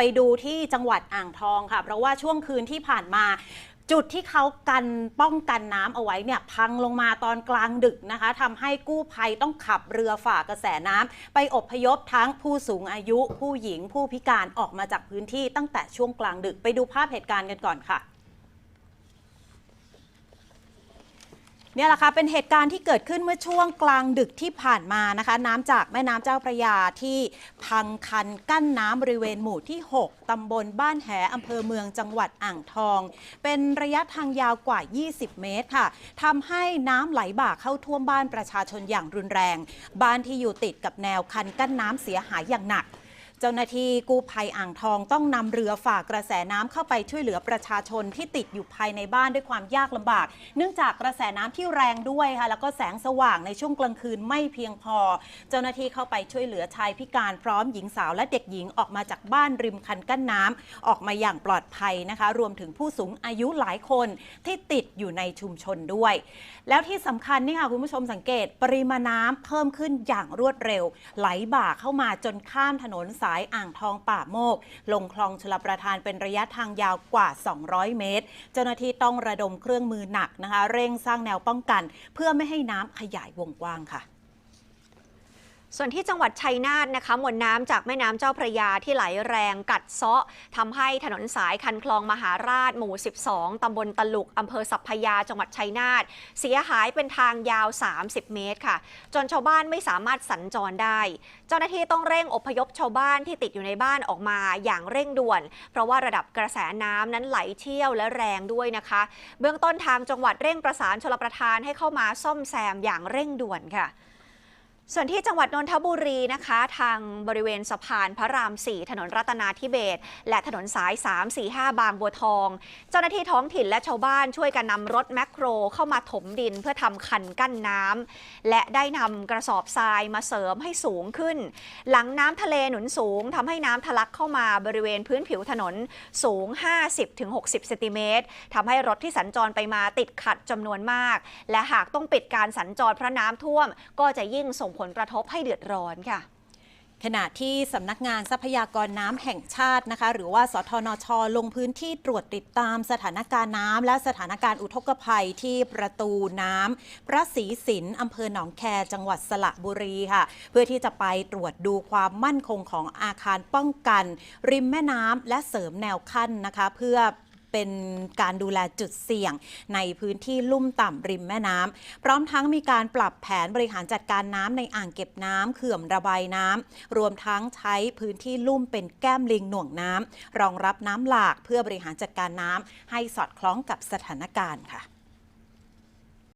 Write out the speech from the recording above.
ไปดูที่จังหวัดอ่างทองค่ะ เพราะว่าช่วงคืนที่ผ่านมาจุดที่เขากันป้องกันน้ำเอาไว้เนี่ยพังลงมาตอนกลางดึกนะคะทำให้กู้ภัยต้องขับเรือฝ่ากระแสน้ำไปอพยพทั้งผู้สูงอายุ ผู้หญิงผู้พิการออกมาจากพื้นที่ตั้งแต่ช่วงกลางดึกไปดูภาพเหตุการณ์กันก่อนค่ะ เนี่ยแหละค่ะเป็นเหตุการณ์ที่เกิดขึ้นเมื่อช่วงกลางดึกที่ผ่านมานะคะ น้ำจากแม่น้ำเจ้าพระยาที่พังคันกั้นน้ำบริเวณหมู่ที่ 6ตำบลบ้านแหอำเภอเมืองจังหวัดอ่างทอง เป็นระยะทางยาวกว่า 20 เมตรค่ะทำให้น้ำไหลบ่าเข้าท่วมบ้านประชาชนอย่างรุนแรง บ้านที่อยู่ติดกับแนวคันกั้นน้ำเสียหายอย่างหนัก เจ้าหน้าที่กู้ภัยอ่างทองต้องนำเรือฝ่ากระแสน้ำเข้าไปช่วยเหลือประชาชนที่ติดอยู่ภายในบ้านด้วยความยากลำบาก เนื่องจากกระแสน้ำที่แรงด้วยค่ะ แล้วก็แสงสว่างในช่วงกลางคืนไม่เพียงพอ เจ้าหน้าที่เข้าไปช่วยเหลือชายพิการพร้อมหญิงสาวและเด็กหญิงออกมาจากบ้านริมคันกั้นน้ำออกมาอย่างปลอดภัยนะคะ รวมถึงผู้สูงอายุหลายคนที่ติดอยู่ในชุมชนด้วย แล้วที่สำคัญนี่ค่ะคุณผู้ชมสังเกตปริมาณน้ำเพิ่มขึ้นอย่างรวดเร็ว ไหลบ่าเข้ามาจนข้ามถนนสาายอ่างทองป่าโมก ลงคลองชลประทานเป็นระยะทางยาวกว่า 200 เมตร เจ้าหน้าที่ต้องระดมเครื่องมือหนักนะคะ เร่งสร้างแนวป้องกัน เพื่อไม่ให้น้ำขยายวงกว้างค่ะ ส่วนที่จังหวัดชัยนาทนะคะมวลน้ำจากแม่น้ำเจ้าพระยาที่ไหลแรงกัดเซาะทำให้ถนนสายคันคลองมหาราชหมู่ 12ตำบลตลุกอำเภอสัพพยาจังหวัดชัยนาทเสียหายเป็นทางยาว 30 เมตรค่ะ จนชาวบ้านไม่สามารถสัญจรได้ เจ้าหน้าที่ต้องเร่งอพยพชาวบ้านที่ติดอยู่ในบ้านออกมาอย่างเร่งด่วน เพราะว่าระดับกระแสน้ำนั้นไหลเชี่ยวและแรงด้วยนะคะ เบื้องต้นทางจังหวัดเร่งประสานชลประทานให้เข้ามาซ่อมแซมอย่างเร่งด่วนค่ะ ส่วนที่จังหวัดนนทบุรีนะคะ ทางบริเวณสะพานพระราม 4 ถนนรัตนาธิเบศและถนนสาย 3 4 5 บางบัวทอง เจ้าหน้าที่ท้องถิ่นและชาวบ้านช่วยกันนำรถแมคโครเข้ามาถมดินเพื่อทำคันกั้นน้ำและได้นำกระสอบทรายมาเสริมให้สูงขึ้น หลังน้ำทะเลหนุนสูงทำให้น้ำทะลักเข้ามาบริเวณพื้นผิวถนนสูง 50-60 เซนติเมตรทำให้รถที่สัญจรไปมาติดขัดจำนวนมาก และหากต้องปิดการสัญจรเพราะน้ำท่วมก็จะยิ่งส่งผลกระทบให้เดือดร้อนค่ะขณะที่สำนักงานทรัพยากรน้ำแห่งชาตินะคะ หรือว่าสทนช ลงพื้นที่ตรวจติดตามสถานการณ์น้ำและสถานการณ์อุทกภัยที่ประตูน้ำพระศรีสินอำเภอหนองแคจังหวัดสระบุรีค่ะ เพื่อที่จะไปตรวจดูความมั่นคงของอาคารป้องกัน ริมแม่น้ำและเสริมแนวขั้นนะคะ เพื่อ เป็นการดูแลจุดเสี่ยง ในพื้นที่ลุ่มต่ำริมแม่น้ำพร้อมทั้งมีการปรับแผนบริหารจัดการน้ำในอ่างเก็บน้ำเขื่อนระบายน้ำรวมทั้งใช้พื้นที่ลุ่มเป็นแก้มลิงหน่วงน้ำรองรับน้ำหลากเพื่อบริหารจัดการน้ำให้สอดคล้องกับสถานการณ์ค่ะ